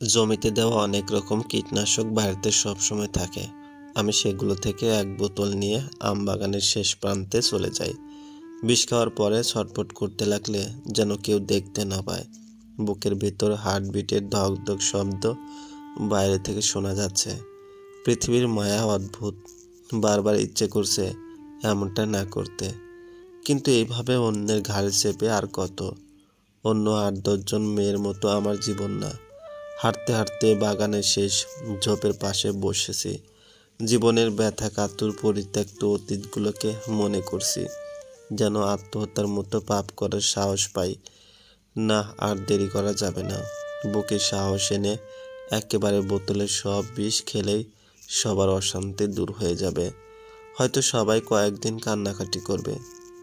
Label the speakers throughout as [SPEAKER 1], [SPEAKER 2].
[SPEAKER 1] জমিতে দেওয়া অনেক রকম কীটনাশক বাড়িতে সবসময় থাকে। আমি সেগুলো থেকে এক বোতল নিয়ে আম বাগানের শেষ প্রান্তে চলে যাই। বিষ খাওয়ার পরে ছটফট করতে লাগলে যেন কেউ দেখতে না পায়। বুকের ভিতর হার্টবিটের ধক ধক শব্দ বাইরে থেকে শোনা যাচ্ছে। পৃথিবীর মায়া অদ্ভুত। বারবার ইচ্ছে করছে এমনটা না করতে। কিন্তু এইভাবে অন্যের ঘাড়ে চেপে আর কত? অন্য আট দশজন মেয়ের মতো আমার জীবন না। হাঁটতে হাঁটতে বাগানের শেষ ঝোপের পাশে বসেছি। জীবনের ব্যথা, কাতুর পরিত্যক্ত অতীতগুলোকে মনে করছি, যেন আত্মহত্যার মতো পাপ করার সাহস পাই। না, আর দেরি করা যাবে না। বুকে সাহস এনে একেবারে বোতলের সব বিষ খেলেই সবার অশান্তি দূর হয়ে যাবে। হয়তো সবাই কয়েকদিন কান্নাকাটি করবে,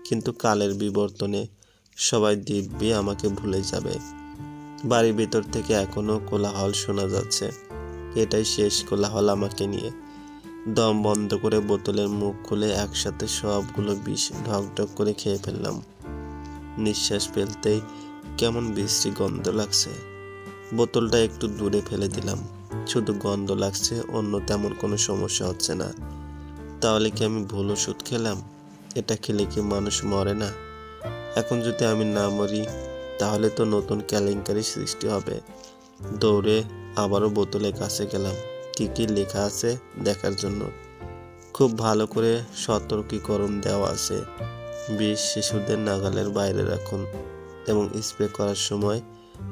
[SPEAKER 1] কিন্তু কালের বিবর্তনে সবাই দিব্যি আমাকে ভুলে যাবে। বাড়ির ভিতর থেকে এখনও কোলাহল শোনা যাচ্ছে। এটাই শেষ কোলাহল আমাকে নিয়ে। দম বন্ধ করে বোতলের মুখ খুলে একসাথে সবগুলো বিষ ঢকঢক করে খেয়ে ফেললাম। নিঃশ্বাস ফেলতেই কেমন বিশ্রী গন্ধ লাগছে। বোতলটা একটু দূরে ফেলে দিলাম। শুধু গন্ধ লাগছে, অন্য তেমন কোনো সমস্যা হচ্ছে না। তাহলে কি আমি ভুল ওষুধ খেলাম? এটা খেলে কি মানুষ মরে না? এখন যদি আমি না মরি তাহলে তো নতুন কেলেঙ্কারি সৃষ্টি হবে। দৌড়ে আবারও বোতলের কাছে গেলাম। কী কী লেখা আছে দেখার জন্য? খুব ভালো করে সতর্কীকরণ দেওয়া আছে। বিষ শিশুদের নাগালের বাইরে রাখুন এবং স্প্রে করার সময়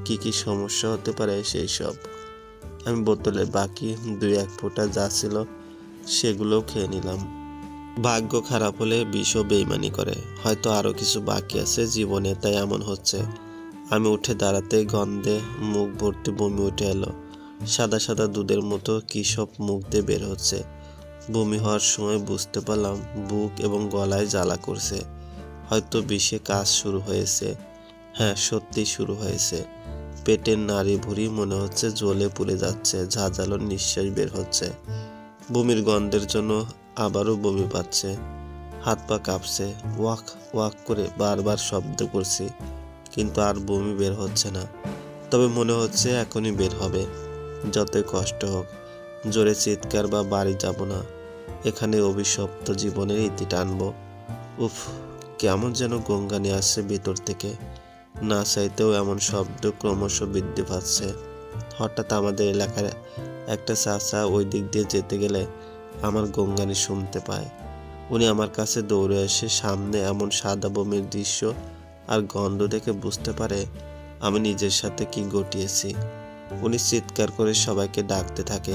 [SPEAKER 1] কি কি সমস্যা হতে পারে সেই সব। আমি বোতলে বাকি দুই এক ফোঁটা যা ছিল সেগুলোও খেয়ে নিলাম। ভাগ্য খারাপ হলে বিষও বেইমানি করে। হয়তো আরও কিছু বাকি আছে জীবনে, তাই এমন হচ্ছে। আমি উঠে দাঁড়াতে গন্ধে মুখ ভর্তি বমি উঠে এলো। সাদা সাদা দুধের মতো কী সব মুখ দিয়ে বের হচ্ছে? বমি হওয়ার সময় বুঝতে পারলাম বুক এবং গলায় জ্বালা করছে। হয়তো বিষে কাজ শুরু হয়েছে। হ্যাঁ সত্যি শুরু হয়েছে। পেটের নাড়ি ভুড়ি মনে হচ্ছে জ্বলে পুড়ে যাচ্ছে, ঝাঁঝালো নিঃশ্বাস বের হচ্ছে। বমির গন্ধের জন্য আবারও বমি পাচ্ছে। হাত পা কাঁপছে। ওয়াক ওয়াক করে বারবার শব্দ করছি। কিন্তু আর বমি বের হচ্ছে না। তবে মনে হচ্ছে এখনই বের হবে। যতই কষ্ট হোক, জোরে চিৎকার বা বাড়ি যাব না। এখানে অভিশপ্ত জীবনের ইতি টানবো। উফ, কেমন যেন গঙ্গানি আসছে ভিতর থেকে। না চাইতেও এমন শব্দ ক্রমশ বৃদ্ধি পাচ্ছে। হঠাৎ আমাদের এলাকার একটা চাচা ওই দিক দিয়ে যেতে গেলে আমার গঙ্গানি শুনতে পায়। উনি আমার কাছে দৌড়ে এসে সামনে এমন সাদা বমির দৃশ্য আর গন্ধ দেখে বুঝতে পারে আমি নিজের সাথে কি ঘটিয়েছি। উনি চিৎকার করে সবাইকে ডাকতে থাকে।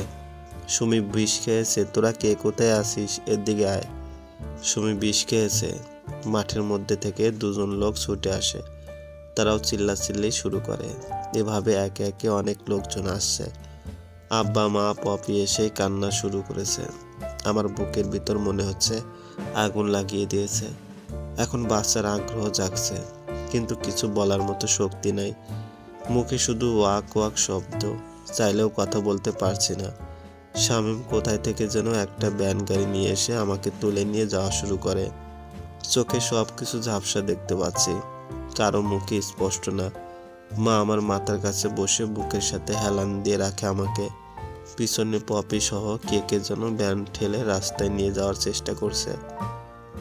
[SPEAKER 1] সুমি বিষ খেয়েছে, তোরা কে? কোথায় আসিস এদিকে আয়। সুমি বিষ খেয়েছে। মাঠের মধ্যে থেকে দুজন লোক ছুটে আসে। তারাও চিল্লাচিল্লি শুরু করে। এভাবে একে একে অনেক লোকজন আসছে। আব্বা, মা, পপি এসেই কান্না শুরু করেছে। আমার বুকের ভিতর মনে হচ্ছে আগুন লাগিয়ে দিয়েছে। এখন বাচ্চার আগ্রহ জাগছে। কিন্তু কিছু বলার মতো শক্তি নাই। মুখে শুধু ওয়াক ওয়াক শব্দ, চাইলেও কথা বলতে পারছি না। শামীম কোথায় থেকে যেন একটা ব্যান গাড়ি নিয়ে এসে আমাকে তুলে নিয়ে যাওয়া শুরু করে। চোখে সব কিছু ঝাপসা দেখতে পাচ্ছি। কারও মুখে স্পষ্ট না। মা আমার মাথার কাছে বসে বুকের সাথে হেলান দিয়ে রাখে আমাকে। পিছনে পপি সহ কে কে যেন ব্যান ঠেলে রাস্তায় নিয়ে যাওয়ার চেষ্টা করছে।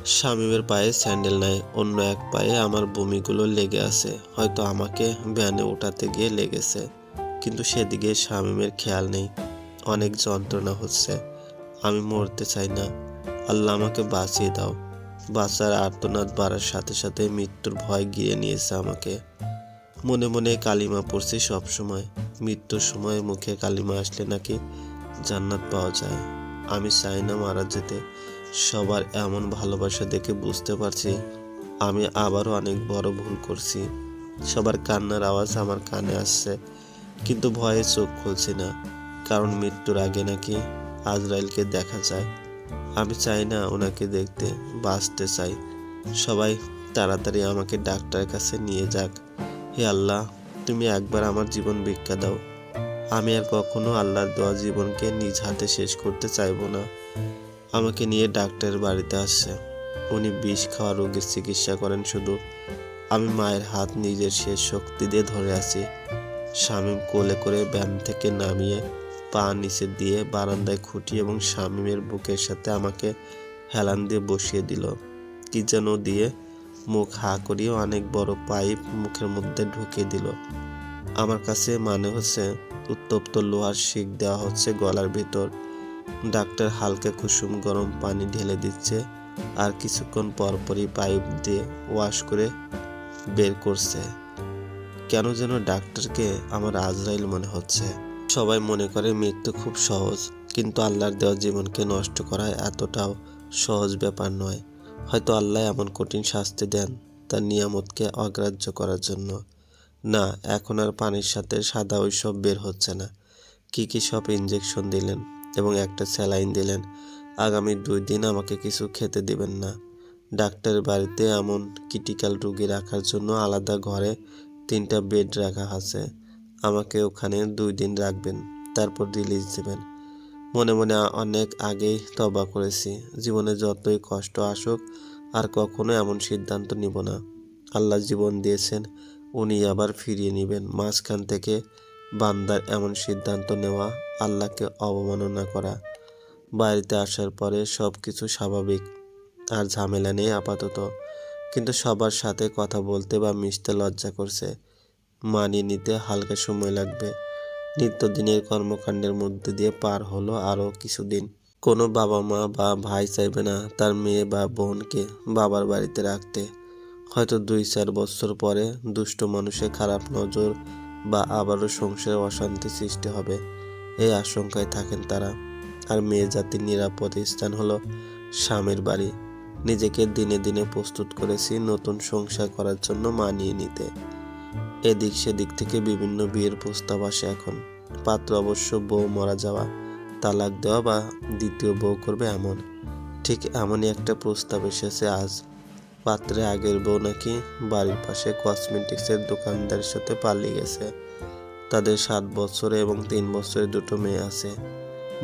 [SPEAKER 1] শামীমের পায়ে স্যান্ডেল নাই, অন্য এক পায়ে আমার বমিগুলো লেগে আছে। হয়তো আমাকে ভ্যানে ওঠাতে গিয়ে লেগেছে, কিন্তু সেদিকে শামীমের খেয়াল নেই। অনেক যন্ত্রণা হচ্ছে। আমি মরতে চাই না। আল্লাহ আমাকে বাঁচিয়ে দাও। বাঁচার আর্তনাদ বাড়ার সাথে সাথে মৃত্যুর ভয় গিয়ে নিয়েছে আমাকে। মনে মনে কালিমা পড়ছি সবসময়। মৃত্যুর সময় মুখে কালিমা আসলে নাকি জান্নাত পাওয়া যায়। আমি চাই না মারা যেতে। সবার এমন ভালোবাসা দেখে বুঝতে পারছি, আমি আবারও অনেক বড় ভুল করছি। সবার কান্নার আওয়াজ আমার কানে আসছে, কিন্তু ভয়ে চোখ খুলছি না, কারণ মৃত্যুর আগে নাকি আজরাইলকে দেখা যায়। আমি চাই না ওনাকে দেখতে, বাঁচতে চাই। সবাই তাড়াতাড়ি আমাকে ডাক্তারের কাছে নিয়ে যাক। হে আল্লাহ, তুমি একবার আমার জীবন ভিক্ষা দাও। আমি আর কখনো আল্লাহর দেওয়া জীবনকে নিজ হাতে শেষ করতে চাইব না। আমাকে নিয়ে ডাক্তারের বাড়িতে আসছে। উনি বিষ খাওয়া রোগীর চিকিৎসা করেন শুধু। আমি মায়ের হাত নিজের শেষ শক্তি দিয়ে ধরে আছি। শামীম কোলে করে ব্যান থেকে নামিয়ে পা নিচে দিয়ে বারান্দায় খুঁটি এবং শামীমের বুকের সাথে আমাকে হেলান দিয়ে বসিয়ে দিল। কি যেন দিয়ে মুখ হা করিয়ে অনেক বড় পাইপ মুখের মধ্যে ঢুকিয়ে দিল। আমার কাছে মানে হচ্ছে, উত্তপ্ত লোহার শিক দেওয়া হচ্ছে গলার ভিতর। ডাক্তার হালকা কুসুম গরম পানি ঢেলে দিচ্ছে আর কিছুক্ষণ পরপরই পাইপ দিয়ে ওয়াশ করে বের করছে। কেন যেন ডাক্তারকে আমার আজরাইল মনে হচ্ছে। সবাই মনে করে মৃত্যু খুব সহজ, কিন্তু আল্লাহর দেওয়া জীবনকে নষ্ট করা এতটাও সহজ ব্যাপার নয়। হয়তো আল্লাহ এমন কঠিন শাস্তি দেন তার নিয়ামতকে অগ্রাহ্য করার জন্য। না, এখন আর পানির সাথে সাদা ওইসব বের হচ্ছে না। কি কি সব ইঞ্জেকশন দিলেন? এবং একটা স্যালাইন দিলেন, আগামী দুই দিন আমাকে কিছু খেতে দিবেন না। ডাক্তারের বাড়িতে এমন ক্রিটিক্যাল রুগী রাখার জন্য আলাদা ঘরে তিনটা বেড রাখা আছে। আমাকে ওখানে দুই দিন রাখবেন, তারপর রিলিজ দেবেন। মনে মনে অনেক আগেই তবা করেছি। জীবনে যতই কষ্ট আসুক, আর কখনো এমন সিদ্ধান্ত নিব না। আল্লাহ জীবন দিয়েছেন, উনি আবার ফিরিয়ে নেবেন। মাঝখান থেকে বান্দার এমন সিদ্ধান্ত নেওয়া, আল্লাহকে অবমাননা করা। বাড়িতে আসার পরে সব কিছু স্বাভাবিক, আর ঝামেলা নেই আপাতত। কিন্তু সবার সাথে কথা বলতে বা মিশতে লজ্জা করছে। মানিয়ে নিতে হালকা সময় লাগবে। নিত্যদিনের কর্মকাণ্ডের মধ্যে দিয়ে পার হলো আরও কিছুদিন। কোনো বাবা মা বা ভাই চাইবে না তার মেয়ে বা বোনকে বাবার বাড়িতে রাখতে। হয়তো দুই চার বছর পরে দুষ্ট মানুষের খারাপ নজর বা আবারও সংসারে অশান্তি সৃষ্টি হবে, এই আশঙ্কায় থাকেন তারা। আর মেয়ে জাতির নিরাপদ স্থান হলো স্বামীর বাড়ি। নিজেকে দিনে দিনে প্রস্তুত করেছি নতুন সংসার করার জন্য মানিয়ে নিতে। এদিক সেদিক থেকে বিভিন্ন বিয়ের প্রস্তাব আসে এখন। পাত্র অবশ্য বউ মারা যাওয়া, তালাক দেওয়া বা দ্বিতীয় বউ করবে এমন। ঠিক এমনই একটা প্রস্তাব এসেছে আজ। পাত্রে আগের বউ নাকি বাড়ির পাশে কসমেটিক্সের দোকানদারের সাথে পালিয়ে গেছে। তাদের সাত বছরে এবং তিন বছরের দুটো মেয়ে আছে।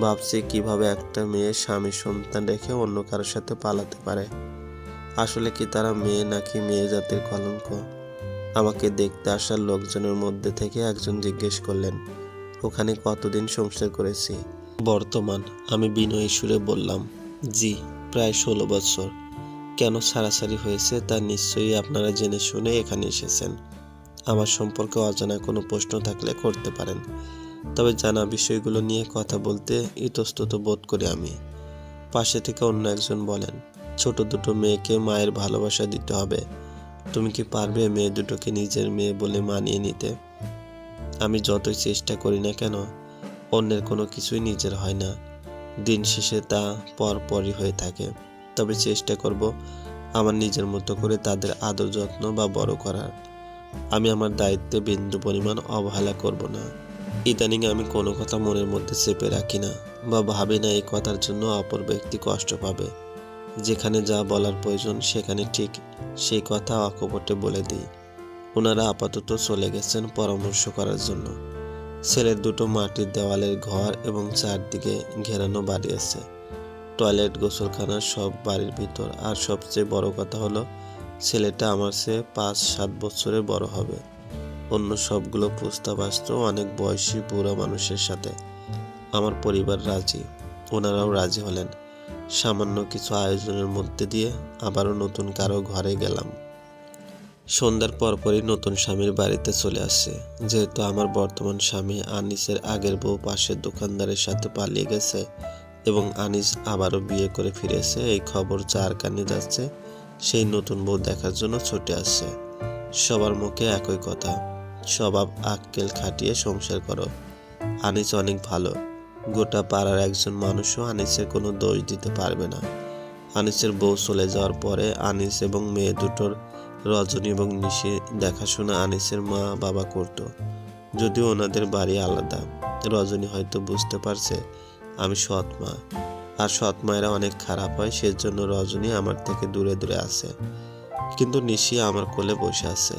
[SPEAKER 1] ভাবছি কীভাবে একটা মেয়ে স্বামী সন্তান রেখে অন্য কারোর সাথে পালাতে পারে। আসলে কি তারা মেয়ে নাকি মেয়ে জাতির কলঙ্ক? আমাকে দেখতে আসার লোকজনের মধ্যে থেকে একজন জিজ্ঞেস করলেন, ওখানে কতদিন সংসার করেছি? বর্তমান, আমি বিনয়ী সুরে বললাম, জি, প্রায় ষোলো বছর। কেন ছাড়াছাড়ি হয়েছে তা নিশ্চয়ই আপনারা জেনে শুনে এখানে এসেছেন। আমার সম্পর্কে অজানা কোনো প্রশ্ন থাকলে করতে পারেন। তবে জানা বিষয়গুলো নিয়ে কথা বলতে ইতস্তত বোধ করি আমি। পাশে থেকে অন্য একজন বলেন, ছোট দুটো মেয়েকে মায়ের ভালোবাসা দিতে হবে। তুমি কি পারবে মেয়ে দুটোকে নিজের মেয়ে বলে মানিয়ে নিতে? আমি যতই চেষ্টা করি না কেন, অন্যের কোনো কিছুই নিজের হয় না। দিন শেষে তা পরপরই হয়ে থাকে। তবে চেষ্টা করব আমার নিজের মতো করে তাদের আদর যত্ন বা বড় করার। আমি আমার দায়িত্বে বিন্দু পরিমাণ অবহেলা করব না। ইদানিং আমি কোনো কথা মনের মধ্যে চেপে রাখি না বা ভাবি না এই কথার জন্য অপর ব্যক্তি কষ্ট পাবে। যেখানে যা বলার প্রয়োজন সেখানে ঠিক সেই কথা অকপটে বলে দিই। ওনারা আপাতত চলে গেছেন পরামর্শ করার জন্য। ছেলের দুটো মাটির দেওয়ালের ঘর এবং চারদিকে ঘেরানো বাড়ি আছে। টয়লেট, গোসলখানা সব বাড়ির ভিতর। আর সবচেয়ে বড় কথা হলো, ছেলেটা আমার চেয়ে পাঁচ, সাত বছরে বড় হবে। অন্য সবগুলো প্রস্তাব আসতো অনেক বয়সী বুড়ো মানুষের সাথে। আমার পরিবার রাজি, ওনারাও রাজি হলেন। সামান্য কিছু আয়োজনের মধ্যে দিয়ে আবারও নতুন কারও ঘরে গেলাম। সন্ধ্যার পরপরই নতুন স্বামীর বাড়িতে চলে আসছে। যেহেতু আমার বর্তমান স্বামী আনিসের আগের বউ পাশের দোকানদারের সাথে পালিয়ে গেছে এবং আনিস আবারও বিয়ে করে ফিরেছে এই খবর চার কানে যাচ্ছে, সেই নতুন বউ দেখার জন্য ছুটে আসছে। সবার মুখে একই কথা, স্বভাব আক্কেল খাটিয়ে সংসার করো। আনিস অনেক ভালো, গোটা পাড়ার একজন মানুষও আনিসের কোনো দোষ দিতে পারবে না। আনিসের বউ চলে যাওয়ার পরে আনিস এবং মেয়ে দুটোর রজনী এবং নিশি দেখাশোনা আনিসের মা বাবা করত, যদিও ওনাদের বাড়ি আলাদা। রজনী হয়তো বুঝতে পারছে আমি সৎ মা। আর সৎ মায়েরা অনেক খারাপ হয়, সেজন্য রজনী আমার থেকে দূরে দূরে আছে। কিন্তু নিশি আমার কোলে বসে আছে।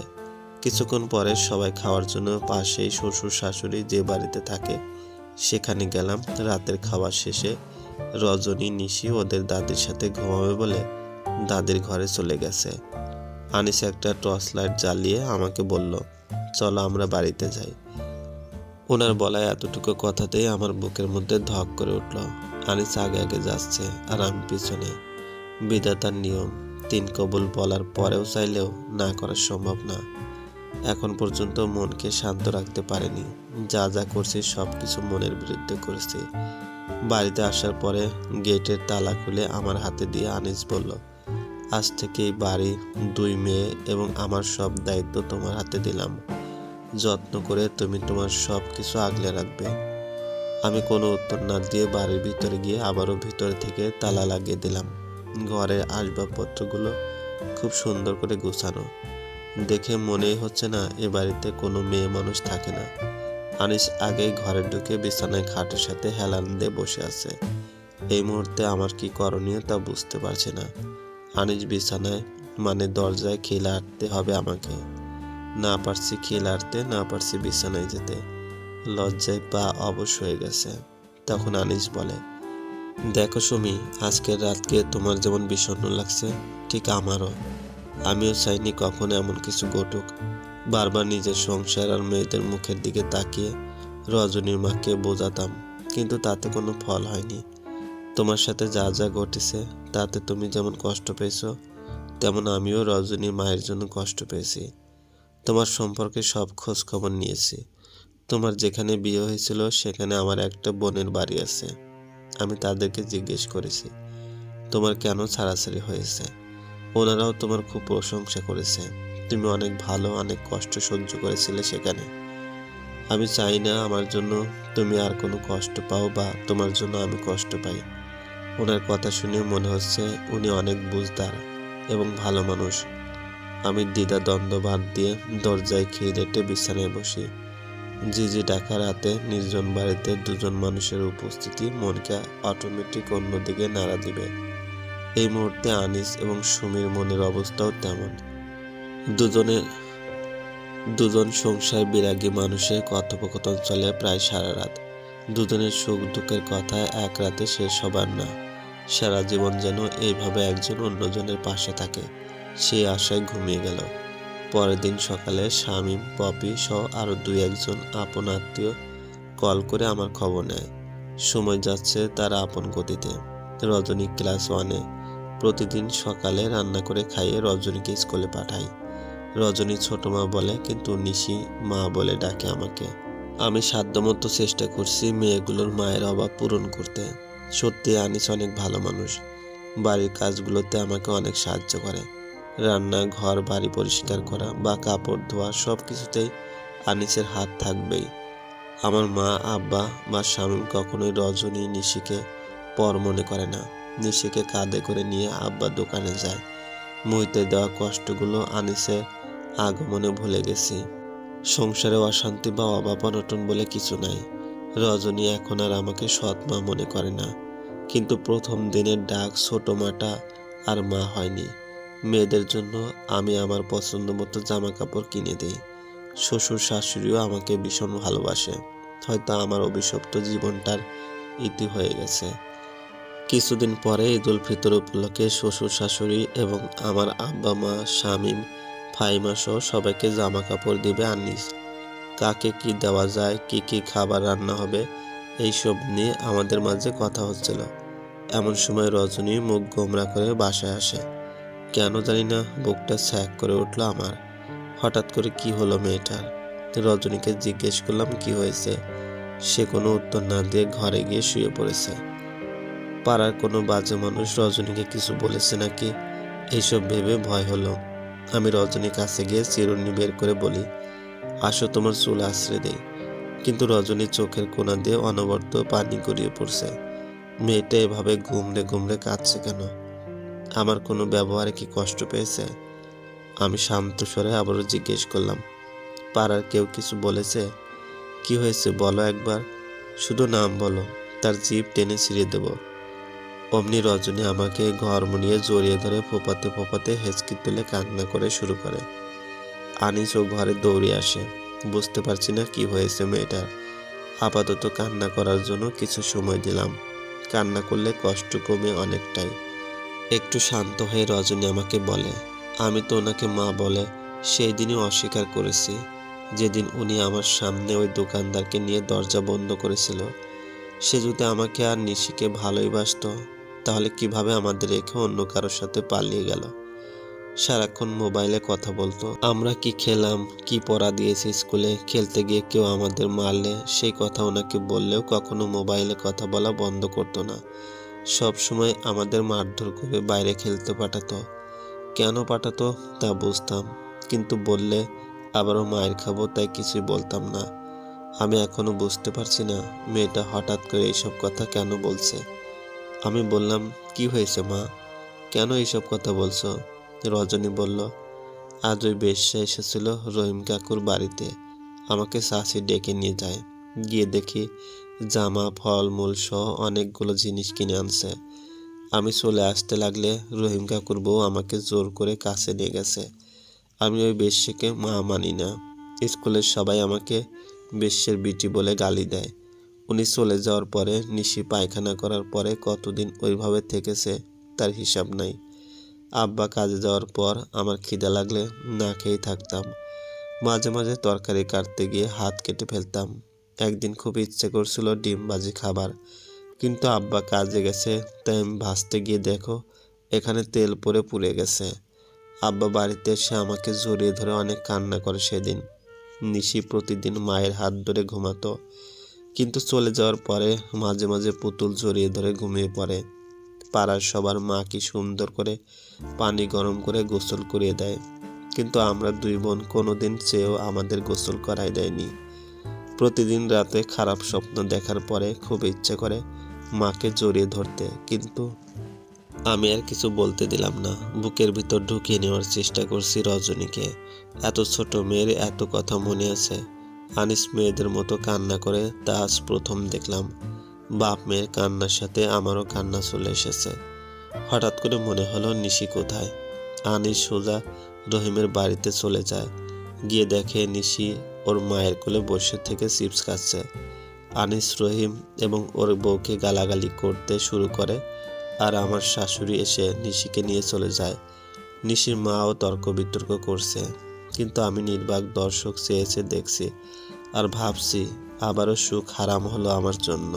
[SPEAKER 1] কিছুক্ষণ পরে সবাই খাওয়ার জন্য পাশেই শ্বশুর শাশুড়ি যে বাড়িতে থাকে, সেখানে গেলাম। রাতের খাওয়া শেষে রজনী, নিশি ওদের দাদির সাথে ঘুমাবে বলে দাদির ঘরে চলে গেছে। আনিস একটা টর্চ লাইট জ্বালিয়ে আমাকে বলল, চলো আমরা বাড়িতে যাই। ওনার বলা এতটুকু কথাতেই আমার বুকের মধ্যে ধক করে উঠল। আনিস আগে আগে যাচ্ছে আর আমি পিছনে। বিধাতার নিয়ম, তিন কবুল বলার পরেও চাইলেও না করা সম্ভব না। এখন পর্যন্ত মনকে শান্ত রাখতে পারেনি। যা যা করছি সব কিছু মনের বিরুদ্ধে করেছি। বাড়িতে আসার পরে গেটের তালা খুলে আমার হাতে দিয়ে আনিস বলল, আজ থেকে এই বাড়ি, দুই মেয়ে এবং আমার সব দায়িত্ব তোমার হাতে দিলাম। যত্ন করে তুমি তোমার সব কিছু আগলে রাখবে। আমি কোনো উত্তর না দিয়ে বাড়ির ভিতরে গিয়ে আবারও ভিতরে থেকে তালা লাগিয়ে দিলাম। ঘরের আসবাবপত্রগুলো খুব সুন্দর করে গুছানো। দেখে মনেই হচ্ছে না, এ বাড়িতে কোনো মেয়ে মানুষ থাকে না। আনিস আগেই ঘরে ঢুকে বিছানায় খাটের সাথে হেলান দিয়ে বসে আছে। এই মুহূর্তে আমার কি করণীয় তা বুঝতে পারছি না। আনিস বিছানায় মানে দরজায় খিল আটতে হবে আমাকে। না পারছি খিল আটতে না পারছি বিছানায় যেতে। লজ্জায় পা অবশ হয়ে গেছে। তখন আনিস বলে, দেখো সুমি, আজকের রাতকে তোমার যেমন বিষণ্ণ লাগছে, ঠিক আমারও। আমিও চাইনি কখনো এমন কিছু ঘটুক। বারবার নিজের সংসার আর মেয়েদের মুখের দিকে তাকিয়ে রজনীর মাকে বোঝাতাম, কিন্তু তাতে কোনো ফল হয়নি। তোমার সাথে যা যা ঘটেছে, তাতে তুমি যেমন কষ্ট পেয়েছ, তেমন আমিও রজনীর মায়ের জন্য কষ্ট পেয়েছি। তোমার সম্পর্কে সব খোঁজ খবর নিয়েছি। তোমার যেখানে বিয়ে হয়েছিল, সেখানে আমার একটা বোনের বাড়ি আছে। আমি তাদেরকে জিজ্ঞেস করেছি, তোমার কেন ছাড়াছাড়ি হয়েছে? ওনারাও তোমার খুব প্রশংসা করেছে। তুমি অনেক ভালো, অনেক কষ্ট সহ্য করেছিলে সেখানে। আমি চাই না আমার জন্য তুমি আর কোনো কষ্ট পাও বা তোমার জন্য আমি কষ্ট পাই। ওনার কথা শুনে মনে হচ্ছে উনি অনেক বুঝদার এবং ভালো মানুষ। আমি দ্বিধা দ্বন্দ্ব বাদ দিয়ে দরজায় খেয়ে রেটে বিছানায় বসি। জিজি ডাকা রাতে নির্জন বাড়িতে দুজন মানুষের উপস্থিতি মনকে অটোমেটিক অন্যদিকে নাড়া দিবে। এই মুহূর্তে আনিস এবং সুমির মনের অবস্থাও তেমন। দুজনের দুজন সংসার বিরাগী মানুষের কথোপকথন চলে প্রায় সারা রাত। দুজনের সুখ দুঃখের কথা এক রাতে শেষ হবার না। সারা জীবন যেন এইভাবে একজন অন্যজনের পাশে থাকে। সেই আশায় ঘুমিয়ে গেল। পরের দিন সকালে শামীম, পপি সহ আরও দুই একজন আপন আত্মীয় কল করে আমার খবর নেয়। সময় যাচ্ছে তার আপন গতিতে। রজনী ক্লাস ওয়ানে প্রতিদিন সকালে রান্না করে খাইয়ে রজনীকে স্কুলে পাঠাই। রজনী ছোট মা বলে, কিন্তু নিশি মা বলে ডাকে আমাকে। আমি সাধ্যমতো চেষ্টা করছি মেয়েগুলোর মায়ের অভাব পূরণ করতে। সত্যি আনিস অনেক ভালো মানুষ। বাড়ির কাজগুলোতে আমাকে অনেক সাহায্য করে। রান্না ঘর বাড়ি পরিষ্কার করা বা কাপড় ধোয়া সব কিছুতেই আনিসের হাত থাকবেই। আমার মা, আব্বা বা স্বামী কখনোই রজনী নিশিকে পর মনে করে না। নিশিকে কাঁধে করে নিয়ে আব্বা দোকানে যায়। মুইতে দেওয়া কষ্টগুলো আনিসের আগমনে ভুলে গেছি। সংসারে অশান্তি বা অভাব অনটন বলে কিছু নাই। রজনী এখন আর আমাকে সৎ মা মনে করে না। কিন্তু প্রথম দিনের ডাক ছোট মাটা আর মা হয়নি। মেয়েদের জন্য আমি আমার পছন্দ মতো জামা কাপড় কিনে দিই। শ্বশুর শাশুড়িও আমাকে ভীষণ ভালোবাসে। হয়তো আমার অভিশপ্ত জীবনটার ইতি হয়ে গেছে। কিছুদিন পরে ঈদুল ফিতর উপলক্ষে শ্বশুর শাশুড়ি এবং আমার আব্বা মা শামিম ফাইমা সহ সবাইকে জামা কাপড় দিবে আনিস কাকে কি দেওয়া যায়, কি কি খাবার রান্না হবে, এইসব নিয়ে আমাদের মাঝে কথা হচ্ছিল। এমন সময় রজনী মুখ গোমরা করে বাসায় আসে। কেন জানি না বুকটা স্যাক করে উঠল আমার। হঠাৎ করে কি হলো মেয়েটার? রজনীকে জিজ্ঞেস করলাম, কি হয়েছে? সে কোনো উত্তর না দিয়ে ঘরে গিয়ে শুয়ে পড়েছে। পাড়ার কোনো বাজে মানুষ রজনীকে কিছু বলেছে নাকি? এইসব ভেবে ভয় হলো। আমি রজনীর কাছে গিয়ে চিরুনি বের করে বলি, আসো তোমার চুল আশ্রে দেই। কিন্তু রজনীর চোখের কোনা দিয়ে অনবরত পানি গড়িয়ে পড়ছে। মেয়েটা এভাবে ঘুমড়ে ঘুমড়ে কাঁদছে কেন? আমার কোনো ব্যবহারে কি কষ্ট পেয়েছে? আমি শান্ত স্বরে আবারও জিজ্ঞেস করলাম, পাড়ার কেউ কিছু বলেছে? কি হয়েছে বলো একবার? শুধু নাম বলো, তার জিভ টেনে ছিঁড়ে দেব। অমনি রজনী আমাকে ঘর মুড়িয়ে জড়িয়ে ধরে ফোপাতে ফোপাতে হেঁচকি তুলে কান্না করে শুরু করে। আনিস ও ঘরে দৌড়ে আসে। বুঝতে পারছি না কি হয়েছে মেয়েটার। আপাতত কান্না করার জন্য কিছু সময় দিলাম। কান্না করলে কষ্ট কমে অনেকটাই। একটু শান্ত হয়ে রজনী আমাকে বলে, আমি তো ওনাকে মা বলে সেই দিনই অস্বীকার করেছি। যেদিন উনি আমার সামনে ওই দোকানদারকে নিয়ে দরজা বন্ধ করেছিল, সে যদি আমাকে আর নিশিকে ভালোই বাসতো তাহলে কীভাবে আমাদের রেখে অন্য কারোর সাথে পালিয়ে গেল? সারাক্ষণ মোবাইলে কথা বলতো, আমরা কি খেলাম, কি পড়া দিয়েছি স্কুলে, খেলতে গিয়ে কেউ আমাদের মারলে? সেই কথা ওনাকে বললেও কখনো মোবাইলে কথা বলা বন্ধ করতো না। সব সময় আমাদের মারধর করে বাইরে খেলতে পাঠাতো। কেন পাঠাতো তা বুঝতাম, কিন্তু বললে আবারও মায়ের খাব তাই কিছুই বলতাম না। আমি এখনও বুঝতে পারছি না মেয়েটা হঠাৎ করে এইসব কথা কেন বলছে। আমি বললাম, কি হয়েছে মা? কেন এইসব কথা বলছো? রজনী বলল, আজ ওই বেশ্যা এসেছিল রহিম কাকুর বাড়িতে। আমাকে শাশি ডেকে নিয়ে যায়। গিয়ে দেখি জামা ফল মূল সহ অনেকগুলো জিনিস কিনে আনছে। আমি চলে আসতে লাগলে রহিম কাকুর বউ আমাকে জোর করে কাছে নিয়ে গেছে। আমি ওই বেশ্যকে মা মানি না। স্কুলের সবাই আমাকে বেশ্যের বিটি বলে গালি দেয়। উনি চলে যাওয়ার পরে নিশি পায়খানা করার পরে কতদিন ওইভাবে থেকেছে তার হিসাব নাই। আব্বা কাজে যাওয়ার পর আমার খিদে লাগলে না খেয়েই থাকতাম। মাঝে মাঝে তরকারি কাটতে গিয়ে হাত কেটে ফেলতাম। একদিন খুব ইচ্ছে করছিল ডিম ভাজি খাবার। কিন্তু আব্বা কাজে গেছে, তাই আমি ভাজতে গিয়ে দেখো, এখানে তেল পরে পুড়ে গেছে। আব্বা বাড়িতে এসে আমাকে জড়িয়ে ধরে অনেক কান্না করে সেদিন। নিশি প্রতিদিন মায়ের হাত ধরে ঘুমাতো, কিন্তু চলে যাওয়ার পরে মাঝে মাঝে পুতুল জড়িয়ে ধরে ঘুমিয়ে পড়ে। পাড়ার সবার মা কি সুন্দর করে পানি গরম করে গোসল করিয়ে দেয়, কিন্তু আমরা দুই বোন কোনোদিন চেয়েও আমাদের গোসল করাই দেয়নি। প্রতিদিন রাতে খারাপ স্বপ্ন দেখার পরে খুব ইচ্ছে করে মাকে জড়িয়ে ধরতে, কিন্তু আমি আর কিছু বলতে দিলাম না। বুকের ভিতর ঢুকিয়ে নেওয়ার চেষ্টা করছি রজনীকে। এত ছোট মেয়ের এত কথা মনে আছে। আনিস মেয়েদের মতো কান্না করে তা আজ প্রথম দেখলাম। বাপ মেয়ের কান্নার সাথে আমারও কান্না চলে এসেছে। হঠাৎ করে মনে হলো নিশি কোথায়। আনিস সোজা রহিমের বাড়িতে চলে যায়। গিয়ে দেখে নিশি ওর মায়ের কোলে বসে থেকে চিপস খাচ্ছে। আনিস রহিম এবং ওর বউকে গালাগালি করতে শুরু করে আর আমার শাশুড়ি এসে নিশিকে নিয়ে চলে যায়। নিশির মাও তর্ক বিতর্ক করছে, কিন্তু আমি নির্বাক দর্শক চেয়েছে দেখছি আর ভাবছি আবারও সুখ হারাম হলো আমার জন্য।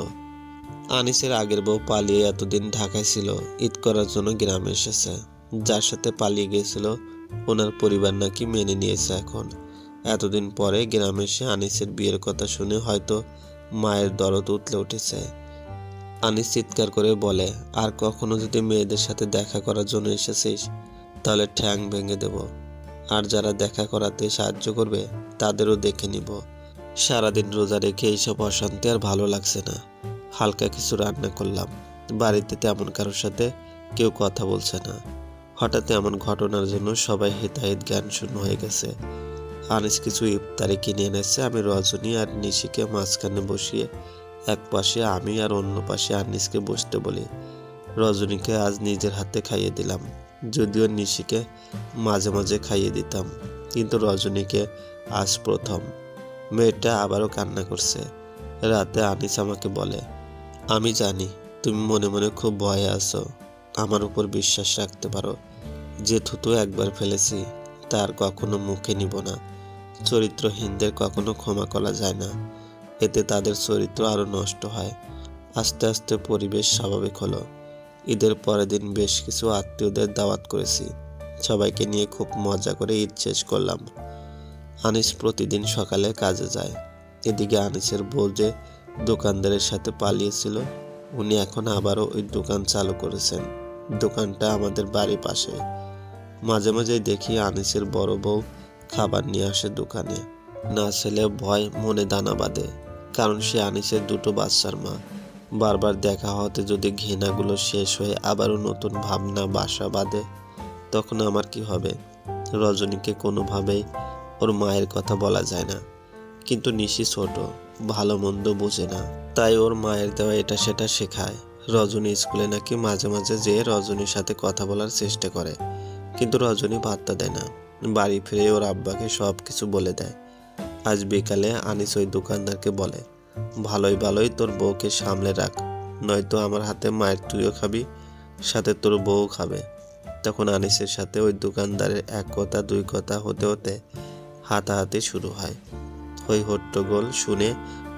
[SPEAKER 1] আনিসের আগের বউ পালিয়ে এতদিন ঢাকায় ছিল, ঈদ করার জন্য গ্রামে এসেছে। যার সাথে পালিয়ে গিয়েছিল, ওনার পরিবার নাকি মেনে নিয়েছে এখন। এতদিন পরে গ্রামে এসে আনিসের বিয়ের কথা শুনে হয়তো মায়ের দরদ উতলে উঠেছে। আনিস চিৎকার করে বলে, আর কখনো যদি মেয়েদের সাথে দেখা করার জন্য এসেছিস, তাহলে ঠ্যাং ভেঙে দেব। আর যারা দেখা করাতে সাহায্য করবে, তাদেরও দেখে নিব। সারাদিন রোজা রেখে এইসব অশান্তি আর ভালো লাগছে না। হালকা কিছু রান্না করলাম। বাড়িতে তেমন কারোর সাথে কেউ কথা বলছে না। হঠাৎ এমন ঘটনার জন্য সবাই হিতাহিত জ্ঞান শূন্য হয়ে গেছে। আনিস কিছু ইফতারি কিনে এনেছে, আমি রজনী আর নিশিকে মাঝখানে বসিয়ে এক পাশে আমি আর অন্য পাশে আনিসকে বসতে বলি। রজনীকে আজ নিজের হাতে খাইয়ে দিলাম, যদিও নিশিকে মাঝে মাঝে খাইয়ে দিতাম, কিন্তু রজনীকে আজ প্রথম। মেয়েটা আবারও কান্না করছে। রাতে আনিস আমাকে বলে, আমি জানি তুমি মনে মনে খুব ভয়ে আছো, আমার উপর বিশ্বাস রাখতে পারো। যে থুতু একবার ফেলেছি, তার কখনো মুখে নিব না। চরিত্রহীনদের কখনো ক্ষমা করা যায় না। এতে তাদের চরিত্র আরও নষ্ট হয়। আস্তে আস্তে পরিবেশ স্বাভাবিক হলো। ঈদের পরের দিন বেশ কিছু আত্মীয়দের দাওয়াত করেছি। সবাইকে নিয়ে খুব মজা করে ঈদ শেষ করলাম। আনিস প্রতিদিন সকালে কাজে যায়। এদিকে আনিসের বউ যে দোকানদারের সাথে পালিয়েছিল, উনি এখন আবারও ওই দোকান চালু করেছেন। দোকানটা আমাদের বাড়ির পাশে। মাঝে মাঝে দেখি আনিসের বড় বউ খাবার নিয়ে আসে দোকানে। না ছেলে ভয়, মনে দানা বাঁধে। কারণ সে আনিসের দুটো বাচ্চার মা। বারবার দেখা হতে যদি ঘৃণাগুলো শেষ হয়ে আবারও নতুন ভাবনা, বাসা বাঁধে, তখন আমার কি হবে? রজনীকে কোনোভাবেই ওর মায়ের কথা বলা যায় না। কিন্তু নিশি ছোট ভালো মন্দ বোঝে না। তাই ওর মায়ের দেওয়া এটা সেটা শেখায়। রজনী স্কুলে নাকি মাঝে মাঝে যেয়ে রজনীর সাথে কথা বলার চেষ্টা করে। কিন্তু রজনী পাত্তা দেয় না। বাড়ি ফিরে ওর আব্বাকে সব কিছু বলে দেয়। আজ বিকালে আনিস ওই দোকানদারকে বলে, ভালোই ভালোই তোর বউকে সামলে রাখ, নয়তো আমার হাতে মায়ের তুইও খাবি, সাথে তোর বউ খাবে। তখন আনিসের সাথে ওই দোকানদারের এক কথা, দুই কথা হতে হতে হাতাহাতি শুরু হয়। হই হট্টগোল শুনে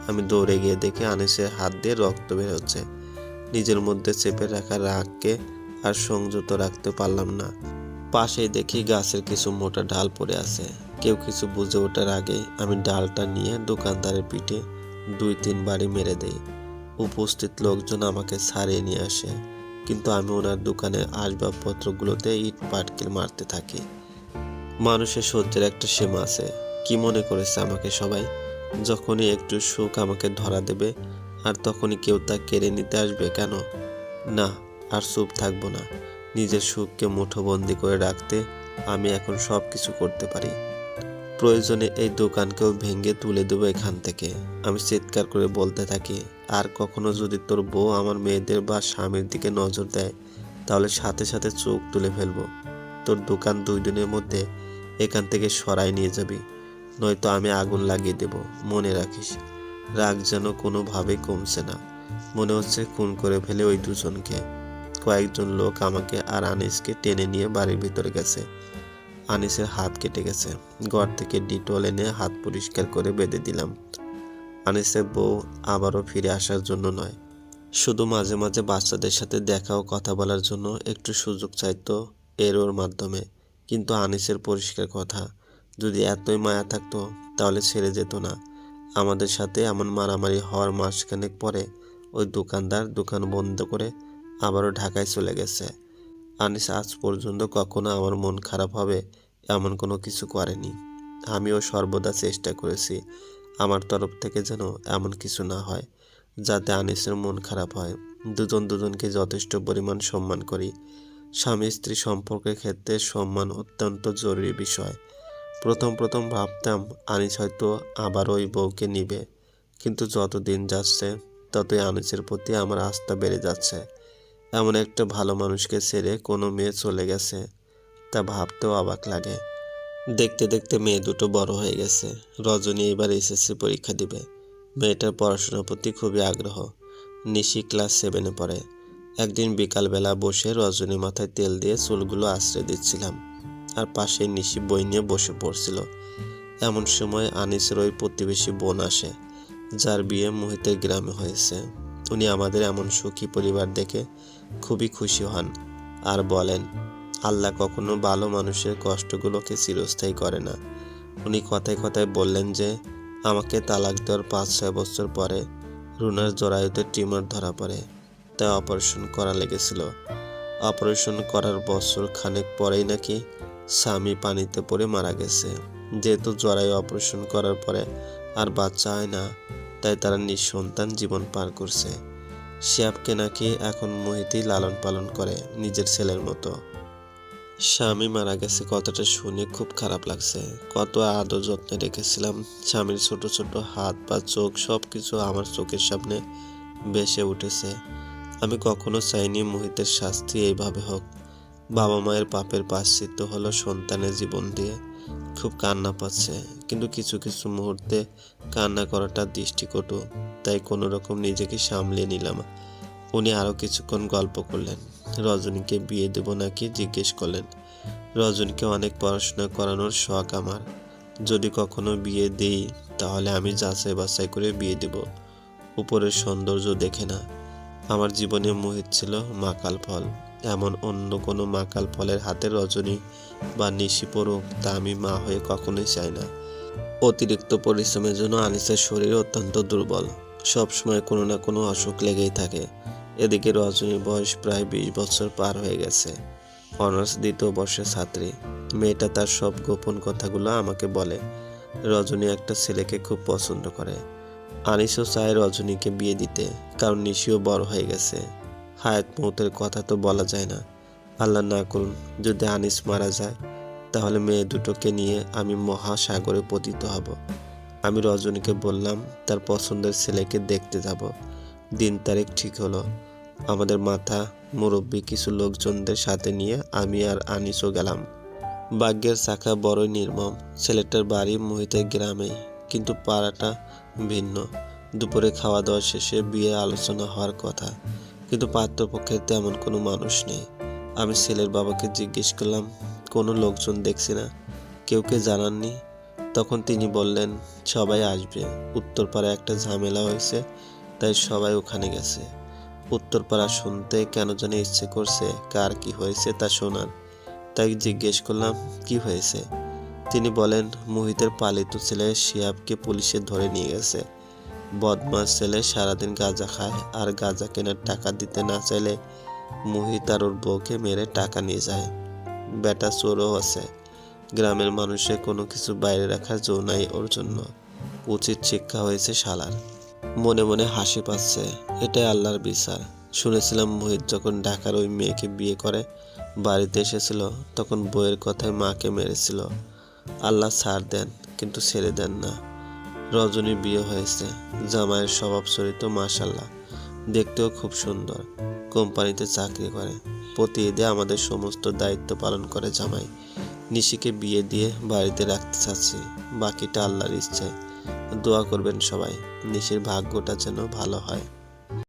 [SPEAKER 1] আমি দৌড়ে গিয়ে দেখি আনিসের হাত দিয়ে রক্ত বের হচ্ছে নিজের মধ্যে চেপে রাখা রাগকে আর সংযত রাখতে পারলাম না। পাশেই দেখি গাছের কিছু মোটা ডাল পড়ে আছে। কেউ কিছু বুঝে ওঠার আগে আমি ডালটা নিয়ে দোকানদারের পিঠে দুই, তিন বাড়ি মেরে দেই। উপস্থিত লোকজন আমাকে ছাড়িয়ে নিয়ে আসে, কিন্তু আমি ওনার দোকানের আসবাবপত্রগুলোতে ইট, পাটকেল মারতে থাকি। মানুষের সহ্যের একটা সীমা আছে। কি মনে করেছে আমাকে সবাই? যখনই একটু সুখ আমাকে ধরা দেবে, আর তখনই কেউ তা কেড়ে নিতে আসবে কেন? না, আর চুপ থাকব না। নিজের সুখকে মুঠোবন্দি করে রাখতে আমি এখন সব কিছু করতে পারি। প্রয়োজনে এই দোকানকেও ভেঙে তুলে দেবো এখান থেকে। আমি চিৎকার করে বলতে থাকি, আর কখনো যদি তোর বউ আমার মেয়েদের বা স্বামীর দিকে নজর দেয়, তাহলে সাথে সাথে চোখ তুলে ফেলব। তোর দোকান দুই দিনের মধ্যে এখান থেকে সরাই নিয়ে যাবি, নয়তো আমি আগুন লাগিয়ে দেব। মনে রাখিস, রাগ যেন কোনোভাবেই কমছে না। মনে হচ্ছে খুন করে ফেলে ওই দুজনকে। কয়েকজন লোক আমাকে আর আনিসকে টেনে নিয়ে বাড়ির ভিতরে গেছে। আনিসের হাত কেটে গেছে। ঘর থেকে ডিটল এনে হাত পরিষ্কার করে বেঁধে দিলাম। আনিসের বউ আবারও ফিরে আসার জন্য নয়। শুধু মাঝে মাঝে বাচ্চাদের সাথে দেখা ও কথা বলার জন্য একটু সুযোগ চাইতো এর ওর মাধ্যমে। কিন্তু আনিসের পরিষ্কার কথা, যদি এতই মায়া থাকতো তাহলে ছেড়ে যেত না। আমাদের সাথে এমন মারামারি হওয়ার মাসখানেক পরে ওই দোকানদার দোকান বন্ধ করে আবারও ঢাকায় চলে গেছে। আনিস, আজ পর্যন্ত কখনো আমার মন খারাপ হবে এমন কোনো কিছু করেনি। আমিও সর্বদা চেষ্টা করেছি আমার তরফ থেকে যেন এমন কিছু না হয়, যাতে আনিসের মন খারাপ হয়। দুজন দুজনকে যথেষ্ট পরিমাণ সম্মান করি। স্বামী স্ত্রী সম্পর্কের ক্ষেত্রে সম্মান অত্যন্ত জরুরি বিষয়। প্রথম প্রথম ভাবতাম, আনিস হয়তো আবার ওই বউকে নিবে। কিন্তু যত দিন যাচ্ছে, ততই আনিসের প্রতি আমার আস্থা বেড়ে যাচ্ছে। এমন একটা ভালো মানুষকে ছেড়ে কোনো মেয়ে চলে গেছে, তা ভাবতেও অবাক লাগে। দেখতে দেখতে মেয়ে দুটো বড় হয়ে গেছে। রজনী এবার এসএসসি পরীক্ষা দিবে। মেয়েটার পড়াশোনার প্রতি খুবই আগ্রহ। নিশি ক্লাস সেভেনে পড়ে। একদিন বিকালবেলা বসে রজনী মাথায় তেল দিয়ে চুলগুলো আশ্রয় দিচ্ছিলাম। আর পাশে নিশি বই নিয়ে বসে পড়ছিল। এমন সময় আনিসের ওই প্রতিবেশী বোন আসে, যার বিয়ে মোহিতের গ্রামে হয়েছে। উনি আমাদের এমন সুখী পরিবার দেখে খুবই খুশি হন আর বলেন, আল্লাহ কখনো ভালো মানুষের কষ্টগুলোকে চিরস্থায়ী করে না। উনি কথায় কথায় বললেন যে, আমাকে তালাক দেওয়ার পাঁচ, ছয় বছর পরে রুনার জরায়ুতে টিউমার ধরা পড়ে, তাই অপারেশন করা লেগেছিল। অপারেশন করার বছর খানেক পরেই নাকি স্বামী পানিতে পড়ে মারা গেছে। যেহেতু জরায়ু অপারেশন করার পরে আর বাচ্চা হয় না, তাই তারা নিঃসন্তান জীবন পার করছে। শিয়াবকে নাকি এখন মোহিতই লালন পালন করে নিজের ছেলের মতো। স্বামী মারা গেছে কথাটা শুনে খুব খারাপ লাগছে। কত আদর যত্নে রেখেছিলাম স্বামীর ছোট ছোট হাত বা চোখ সব কিছু আমার চোখের সামনে বেসে উঠেছে। আমি কখনো চাইনি মোহিতের শাস্তি এইভাবে হোক। বাবা মায়ের পাপের পাশ্চিত্য হলো সন্তানের জীবন দিয়ে। খুব কান্না পাচ্ছে। কিন্তু কিছু কিছু মুহূর্তে কান্না করাটা দৃষ্টিকটু, তাই কোনো রকম নিজেকে সামলিয়ে নিলাম। উনি আরও কিছুক্ষণ গল্প করলেন। রজনীকে বিয়ে দেব নাকি জিজ্ঞেস করলেন। রজনীকে অনেক পড়াশোনা করানোর শখ আমার। যদি কখনো বিয়ে দেই, তাহলে আমি যাচাই বাছাই করে বিয়ে দেব। উপরের সৌন্দর্য দেখে না। আমার জীবনে মোহিত ছিল মাকাল ফল। এমন অন্য কোনো মাকাল ফলের হাতে রজনী বা নিশি পড়ুক তা আমি মা হয়ে কখনোই চাই না। অতিরিক্ত পরিশ্রমের জন্য আনিসের শরীর অত্যন্ত দুর্বল। সবসময় কোনো না কোনো অসুখ লেগেই থাকে। এদিকে রজনীর বয়স প্রায় বিশ বছর পার হয়ে গেছে। অনার্স দ্বিতীয় বর্ষের ছাত্রী। মেয়েটা তার সব গোপন কথাগুলো আমাকে বলে। রজনী একটা ছেলেকে খুব পছন্দ করে। আনিসও চায় রজনীকে বিয়ে দিতে, কারণ নিশিও বড় হয়ে গেছে। হায়াত মৌতের কথা তো বলা যায় না। আল্লাহ না করুন, যদি আনিস মারা যায়, তাহলে মেয়ে দুটোকে নিয়ে আমি মহাসাগরে পতিত হব। আমি রজনীকে বললাম, তার পছন্দের ছেলেকে দেখতে যাব। দিন তারিখ ঠিক হলো। আমাদের মাথা মুরব্বী কিছু লোকজনদের সাথে নিয়ে আমি আর আনিসও গেলাম। ভাগ্যের শাখা বড়ই নির্মম। ছেলেটার বাড়ি মোহিতের গ্রামে, কিন্তু পাড়াটা ভিন্ন। দুপুরে খাওয়া দাওয়া শেষে বিয়ে আলোচনা হওয়ার কথা, কিন্তু পাত্রপক্ষের তেমন কোনো মানুষ নেই। আমি ছেলের বাবাকে জিজ্ঞেস করলাম, কোনো লোকজন দেখছি না? কেউ কে জানাননি? তখন তিনি বললেন, সবাই আসবে। উত্তরপাড়ায় একটা ঝামেলা হয়েছে, তাই সবাই ওখানে গেছে। উত্তরপাড়া শুনতে কেন জানি ইচ্ছে করছে, কার কি হয়েছে তা শোনার। তাই জিজ্ঞেস করলাম, কি হয়েছে? তিনি বলেন, মোহিতের পালিত ছেলে শিয়াবকে পুলিশে ধরে নিয়ে গেছে। বদমাস ছেলে সারাদিন গাঁজা খায়, আর গাঁজা কেনার টাকা দিতে না চাইলে মোহিত আর ওর বউকে মেরে টাকা নিয়ে যায়। বেটা চোরও আছে। গ্রামের মানুষের কোনো কিছু বাইরে রাখার জো নাই ওর জন্য। উচিত শিক্ষা হয়েছে শালার। মনে মনে হাসি পাচ্ছে। এটাই আল্লাহর বিচার। শুনেছিলাম মোহিত যখন ঢাকার ওই মেয়েকে বিয়ে করে, বাড়িতে এসেছিল, তখন বইয়ের কথায় মাকে মেরেছিল। আল্লাহ ছাড় দেন, কিন্তু ছেড়ে দেন না। রজনী বিয়ে হয়েছে। জামাইয়ের স্বভাব চরিত্র মাশাল্লাহ। দেখতেও খুব সুন্দর। কোম্পানিতে চাকরি করে। প্রতি ঈদে আমাদের সমস্ত দায়িত্ব পালন করে জামাই। নিশিকে বিয়ে দিয়ে বাড়িতে রাখতে চাচ্ছি। বাকিটা আল্লাহর ইচ্ছে দোয়া করবেন সবাই। নিশির ভাগ্যটা যেন ভালো হয়।